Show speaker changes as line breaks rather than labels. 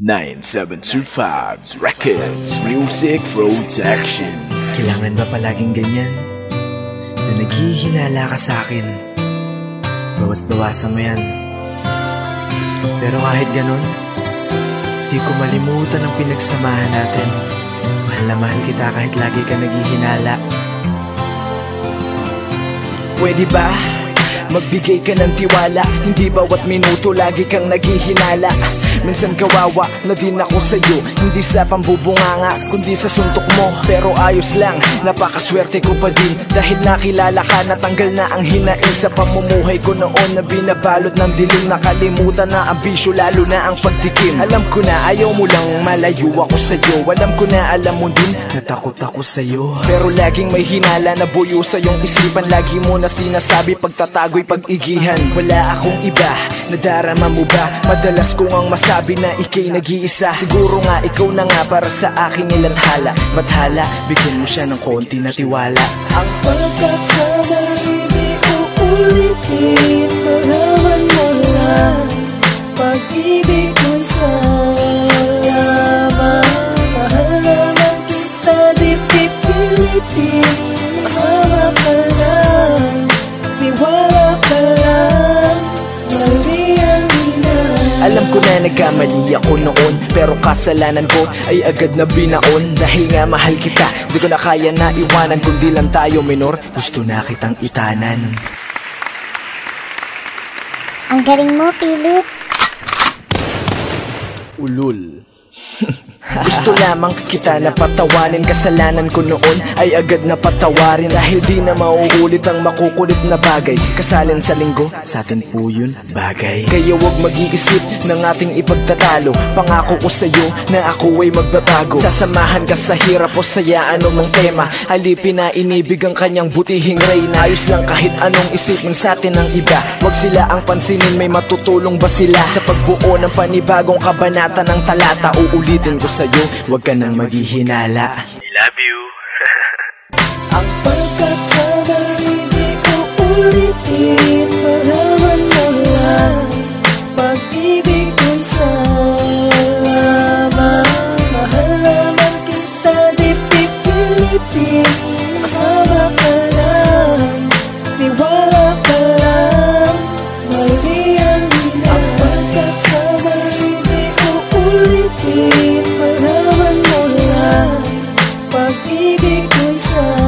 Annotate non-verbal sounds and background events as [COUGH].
9725 Records. Music Productions
Kailangan ba palaging ganyan? Na naghihinala ka sa akin. Bawas-bawasan mo yan. Pero kahit ganun Di ko malimutan ang pinagsamahan natin. Mahal na mahal kita kahit lagi ka naghihinala.
Pwede ba? Magbigay ka ng tiwala. Hindi bawat minuto lagi kang naghihinala Minsan kawawa na din ako sa'yo. Hindi sa pambubunganga kundi sa suntok mo. Pero ayos lang, napakaswerte ko pa din. Dahil nakilala ka, natanggal na ang hinaing Sa pamumuhay ko noon na binabalot ng dilim. Nakalimutan na ang bisyo lalo na ang pagtikim. Alam ko na ayaw mo lang malayo ako sa'yo. Alam ko na alam mo din
Natakot ako sa'yo.
Pero laging may hinala na buyo sa iyong isipan. Lagi mo na sinasabi pagtatago'y pag-igihan. Wala akong iba, nadarama mo ba? Madalas kong ang masabi na ikay nag-iisa. Siguro nga ikaw na nga para sa akin nilathala
Bathala, bigyan mo siya ng konti na tiwala.
Ang
Pagkakamali di uulitin
na nagkamali ako noon Pero kasalanan ko ay agad na binaon. Dahil nga mahal kita Di ko na kaya na iwanan Kundi lang tayo minor.
Gusto na kitang itanan.
Ang galing mo, Philip.
Ulul [LAUGHS] Gusto lamang kita na patawanin. Kasalanan ko noon ay agad na patawarin. Dahil di na mauulit ang makukulit na bagay. Kasalin sa linggo,
Sa atin po yun, bagay.
Kaya wag mag-iisip ng ating ipagtatalo. Pangako ko sa'yo na ako ay magbabago. Sasamahan ka sa hirap o saya anumang tema. Halipin na inibig ang kanyang butihing reyna Ayos lang kahit anong isipin sa atin ng iba. Wag sila ang pansinin may matutulong ba sila? Sa pagbuo ng panibagong kabanata ng talata uulitin ko sa'yo Huwag ka nang maghihinala. I love you. [LAUGHS]
Ang pagkakamali di ko ulitin Malaman mo lang Pag-ibig ko'y salama Mahal naman kita di pipilitin. Sa Pag-ibig ko'y sa'yo.